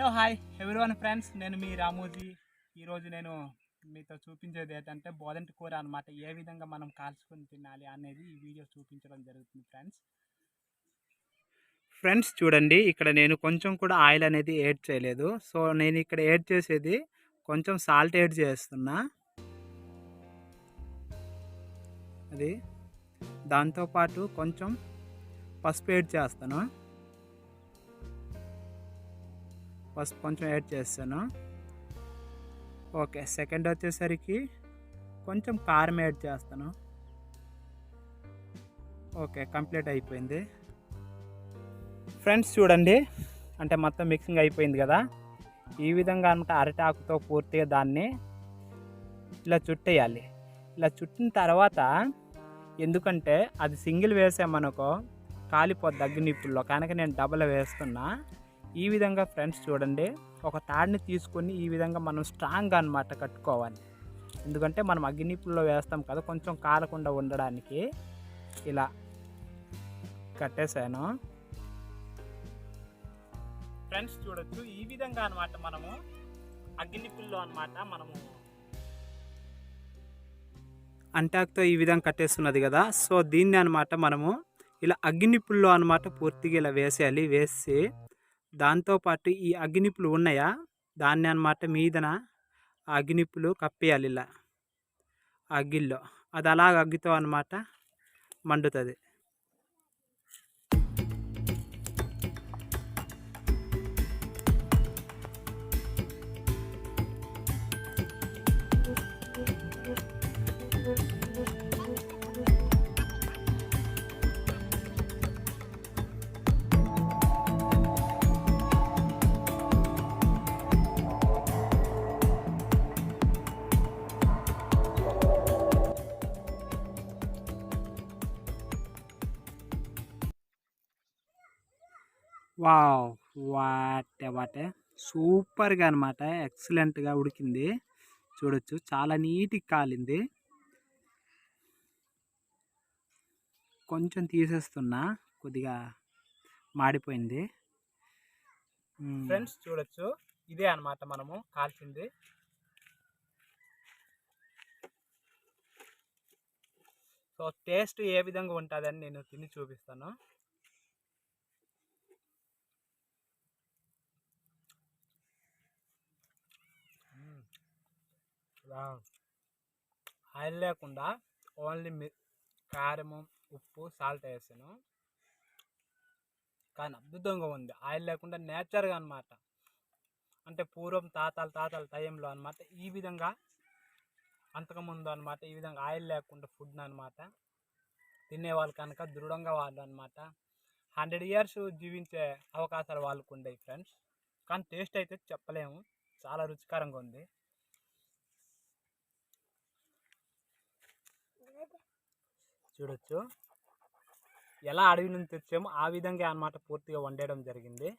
Hello hi everyone friends నేను మీ రామోజీ. ఈరోజు నేను మీతో చూపించేది ఏంటంటే బోదంటి కూర అనమాట ఏ విధంగా మనం కాల్చుకొని తినాలి అనేది ఈ వీడియో చూపించడం జరుగుతుంది ఫ్రెండ్స్ ఫ్రెండ్స్ చూడండి ఇక్కడ నేను కొంచెం కూడా ఆయిల్ అనేది యాడ్ చేయలేదు. సో నేను ఇక్కడ యాడ్ చేసేది కొంచెం సాల్ట్ యాడ్ చేస్తున్నా. అది దాంతోపాటు కొంచెం పసుపు యాడ్ చేస్తాను పసుపు కొంచెం యాడ్ చేస్తాను. ఓకే సెకండ్ వచ్చేసరికి కొంచెం కారం యాడ్ చేస్తాను. ఓకే కంప్లీట్ అయిపోయింది. ఫ్రెండ్స్ చూడండి అంటే మొత్తం మిక్సింగ్ అయిపోయింది కదా. ఈ విధంగా అనమాట అరటాకుతో పూర్తిగా దాన్ని ఇలా చుట్టేయాలి. ఇలా చుట్టిన తర్వాత ఎందుకంటే అది సింగిల్ వేసామనుకో కాలిపోద్ది అగ్గినిప్పుల్లో కనుక నేను డబల్ వేస్తున్నా. ఈ విధంగా ఫ్రెండ్స్ చూడండి ఒక తాడిని తీసుకొని ఈ విధంగా మనం స్ట్రాంగ్గా అనమాట కట్టుకోవాలి. ఎందుకంటే మనం అగ్గినిప్పుల్లో వేస్తాం కదా కొంచెం కాలకుండా ఉండడానికి. ఇలా కట్టేశాను. ఫ్రెండ్స్ చూడొచ్చు ఈ విధంగా అనమాట మనము అగ్గినిప్పుల్లో అనమాట మనము అంటాక్తో ఈ విధంగా కట్టేస్తున్నది కదా. సో దీన్ని అనమాట మనము ఇలా అగ్గినిప్పుల్లో అనమాట పూర్తిగా ఇలా వేసేయాలి వేసి దాంతోపాటు ఈ అగ్గినిప్పులు ఉన్నాయా? దాన్ని అనమాట మీదన ఆ అగ్గినిప్పులు కప్పేయాలి ఇలా అగ్గిల్లో. అది అలాగ అగ్గితో అనమాట మండుతుంది. వావ్! వాటే వాటే సూపర్గా అనమాట ఎక్సలెంట్గా ఉడికింది. చూడొచ్చు. చాలా నీట్గా కాలింది. కొంచెం తీసేస్తున్నా. కొద్దిగా మాడిపోయింది. ఫ్రెండ్స్ చూడొచ్చు. ఇదే అన్నమాట మనము కాల్చింది. సో టేస్ట్ ఏ విధంగా ఉంటుందని నేను తిని చూపిస్తాను. ఆయిల్ లేకుండా ఓన్లీ మి కారము ఉప్పు సాల్ట్ వేసాను. కానీ అద్భుతంగా ఉంది. ఆయిల్ లేకుండా నేచర్గా అనమాట అంటే పూర్వం తాతాలు తాతాల టైంలో అనమాట ఈ విధంగా అంతకుముందు అనమాట ఈ విధంగా ఆయిల్ లేకుండా ఫుడ్ అనమాట తినేవాళ్ళు కనుక దృఢంగా వాళ్ళు అనమాట హండ్రెడ్ ఇయర్స్ జీవించే అవకాశాలు వాళ్ళకు ఉండేవి ఫ్రెండ్స్. కానీ టేస్ట్ అయితే చెప్పలేము. చాలా రుచికరంగా ఉంది. చూడొచ్చు. ఎలా అడవి నుంచి తెచ్చామో ఆ విధంగా అన్నమాట పూర్తిగా వండేయడం జరిగింది.